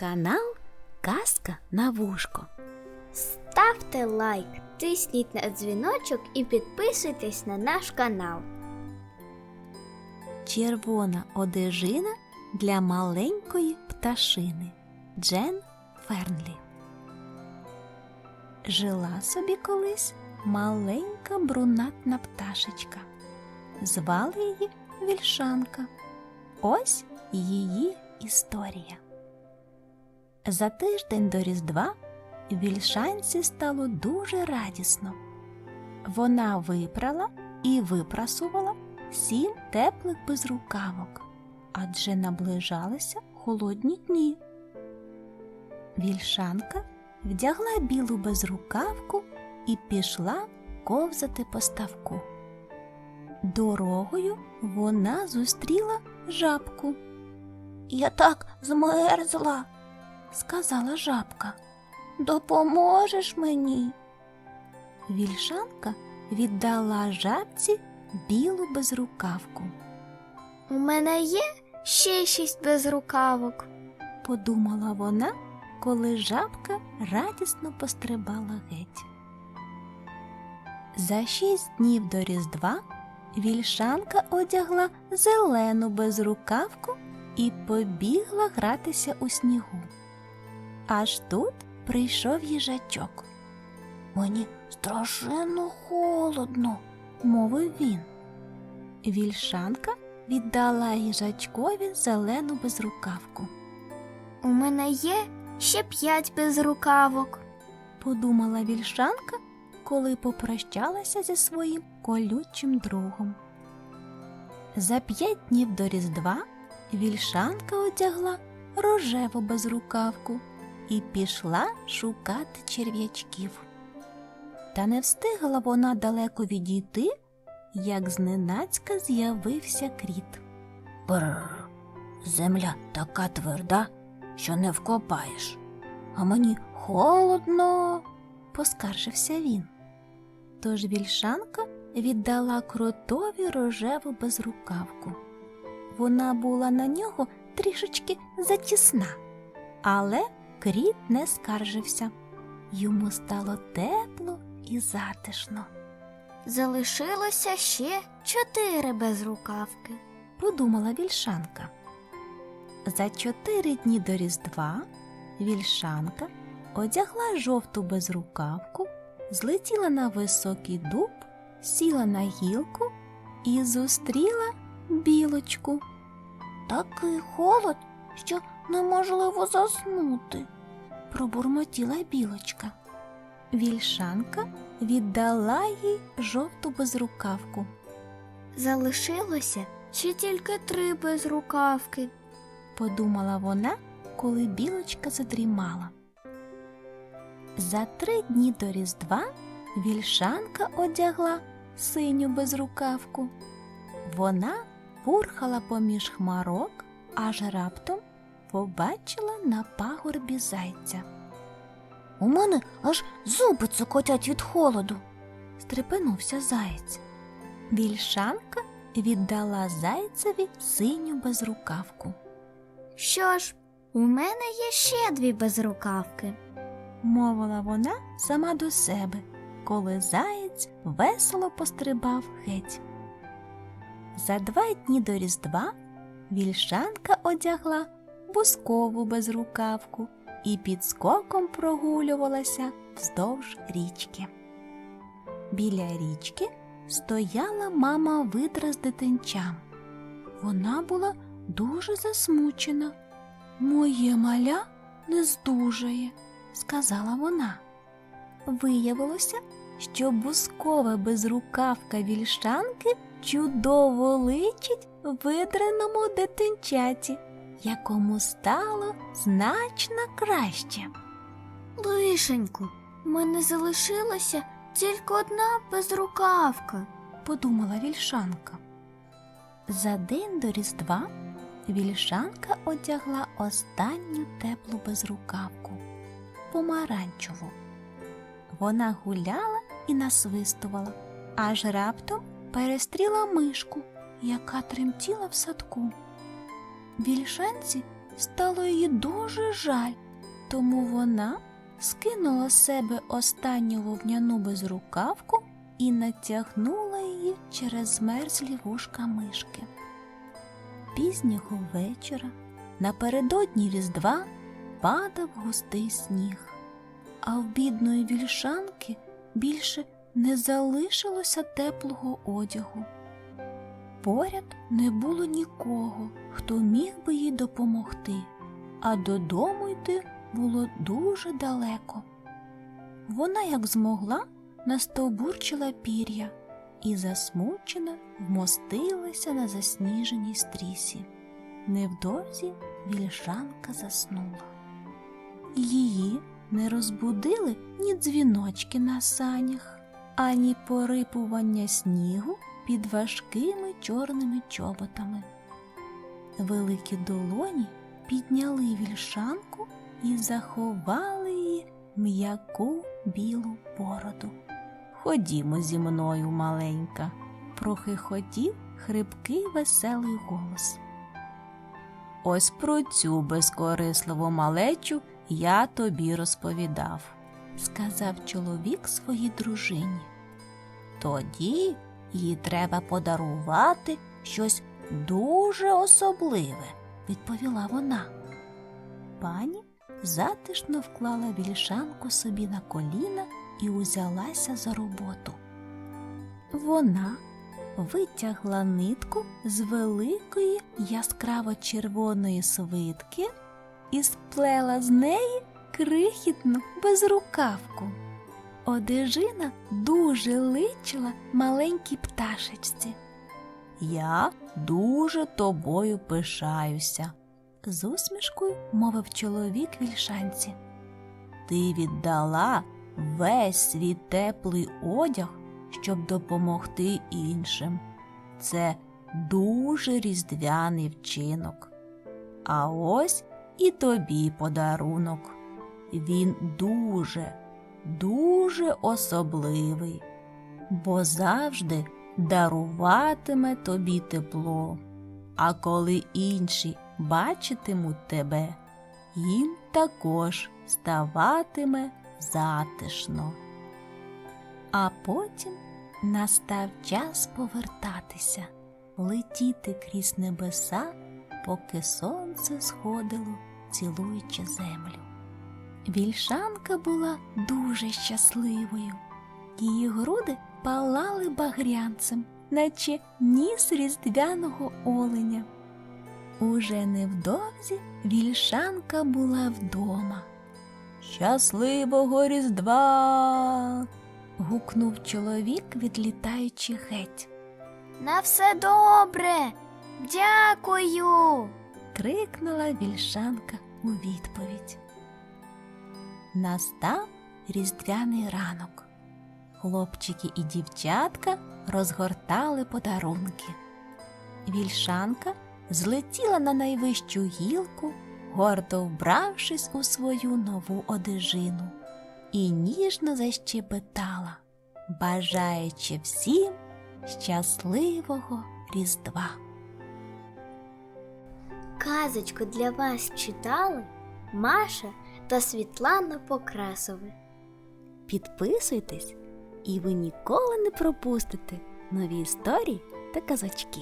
Канал Казка на вушко. Ставте лайк, тисніть на дзвіночок і підписуйтесь на наш канал. Червона одежина для маленької пташини. Джен Фернлі. Жила собі колись маленька брунатна пташечка. Звали її Вільшанка. Ось її історія. За тиждень до Різдва вільшанці стало дуже радісно. Вона випрала і випрасувала сім теплих безрукавок, адже наближалися холодні дні. Вільшанка вдягла білу безрукавку і пішла ковзати по ставку. Дорогою вона зустріла жабку. Я так змерзла, сказала жабка. Допоможеш мені? Вільшанка віддала жабці білу безрукавку. У мене є ще шість безрукавок. подумала вона, коли жабка радісно пострибала геть. За шість днів до Різдва вільшанка одягла зелену безрукавку і побігла гратися у снігу. Аж тут прийшов їжачок. Мені страшенно холодно, мовив він. Вільшанка віддала їжачкові зелену безрукавку. У мене є ще п'ять безрукавок. подумала вільшанка, коли попрощалася зі своїм колючим другом. За п'ять днів до Різдва вільшанка одягла рожеву безрукавку і пішла шукати черв'ячків. Та не встигла вона далеко відійти, як зненацька з'явився кріт. Бррр, земля така тверда, що не вкопаєш. А мені холодно, поскаржився він. Тож вільшанка віддала кротові рожеву безрукавку. Вона була на нього трішечки затісна, але кріт не скаржився. Йому стало тепло і затишно. Залишилося ще чотири безрукавки. подумала вільшанка. За чотири дні до Різдва вільшанка одягла жовту безрукавку, злетіла на високий дуб, сіла на гілку і зустріла білочку. Такий холод, що неможливо заснути, пробурмотіла білочка. Вільшанка віддала їй жовту безрукавку. Залишилося ще тільки три безрукавки. подумала вона, коли білочка задрімала. За три дні до Різдва вільшанка одягла синю безрукавку. Вона пурхала поміж хмарок, аж раптом побачила на пагорбі зайця. У мене аж зуби цокотять від холоду, стрепенувся заєць. Вільшанка віддала зайцеві синю безрукавку. Що ж, у мене є ще дві безрукавки. мовила вона сама до себе, коли заєць весело пострибав геть. За два дні до Різдва вільшанка одягла бускову безрукавку і під скоком прогулювалася вздовж річки. Біля річки стояла мама видра з дитинчам. Вона була дуже засмучена. Моє маля не здужає, сказала вона. Виявилося, що бускова безрукавка вільшанки чудово личить видраному дитинчаті, якому стало значно краще. Лишенько, у мене залишилася тільки одна безрукавка. подумала вільшанка. За день до Різдва вільшанка одягла останню теплу безрукавку помаранчеву. Вона гуляла і насвистувала, аж раптом перестріла мишку, яка тремтіла в садку. Вільшанці стало їй дуже жаль, тому вона скинула з себе останню вовняну безрукавку і натягнула її через змерзлі вушка мишки. Пізнього вечора, напередодні Різдва, падав густий сніг, а в бідної вільшанки більше не залишилося теплого одягу. Поряд не було нікого, хто міг би їй допомогти, а додому йти було дуже далеко. Вона, як змогла, настовбурчила пір'я і засмучена вмостилася на засніженій стрісі. Невдовзі вільшанка заснула. Її не розбудили ні дзвіночки на санях, ані порипування снігу під важкими чорними чоботами. Великі долоні підняли вільшанку і заховали її м'яку білу бороду. Ходімо зі мною, маленька, прохихотів хрипкий веселий голос. Ось про цю безкорисливу малечу я тобі розповідав, сказав чоловік своїй дружині. Тоді їй треба подарувати щось дуже особливе, відповіла вона. Пані затишно вклала вільшанку собі на коліна і узялася за роботу. Вона витягла нитку з великої яскраво червоної свитки і сплела з неї крихітну безрукавку. Одежина дуже личила маленькій пташечці. Я дуже тобою пишаюся, з усмішкою мовив чоловік вільшанці. Ти віддала весь свій теплий одяг, щоб допомогти іншим. Це дуже різдвяний вчинок. А ось і тобі подарунок. Він дуже, дуже особливий, бо завжди даруватиме тобі тепло. А коли інші бачитимуть тебе, їм також ставатиме затишно. А потім настав час повертатися, летіти крізь небеса, поки сонце сходило, цілуючи землю. Вільшанка була дуже щасливою. Її груди палали багрянцем, наче ніс різдвяного оленя. Уже невдовзі вільшанка була вдома. Щасливого Різдва. гукнув чоловік, відлітаючи геть. На все добре. Дякую. крикнула вільшанка у відповідь. Настав різдвяний ранок. Хлопчики і дівчатка розгортали подарунки. Вільшанка злетіла на найвищу гілку, гордо вбравшись у свою нову одежину, і ніжно защебетала, бажаючи всім щасливого Різдва. Казочку для вас читали Маша та Світлана Покрасови. Підписуйтесь, і ви ніколи не пропустите нові історії та казочки.